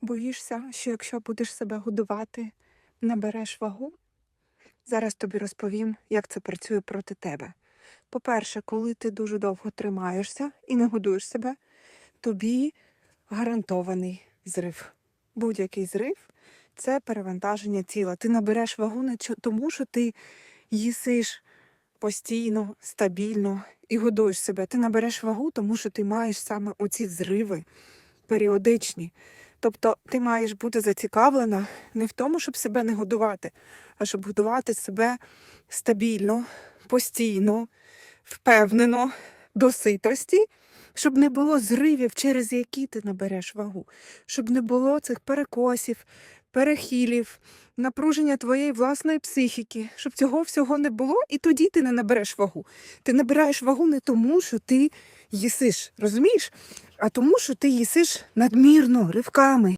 Боїшся, що якщо будеш себе годувати, набереш вагу? Зараз тобі розповім, як це працює проти тебе. По-перше, коли ти дуже довго тримаєшся і не годуєш себе, тобі гарантований зрив. Будь-який зрив це перевантаження тіла. Ти набереш вагу не тому, що ти їсиш постійно, стабільно і годуєш себе. Ти набереш вагу, тому що ти маєш саме оці зриви періодичні. Тобто ти маєш бути зацікавлена не в тому, щоб себе не годувати, а щоб годувати себе стабільно, постійно, впевнено, до ситості, щоб не було зривів, через які ти набереш вагу, щоб не було цих перекосів, перехилів, напруження твоєї власної психіки, щоб цього всього не було, і тоді ти не набереш вагу. Ти набираєш вагу не тому, що ти їсиш, розумієш? А тому, що ти їсиш надмірно, ривками.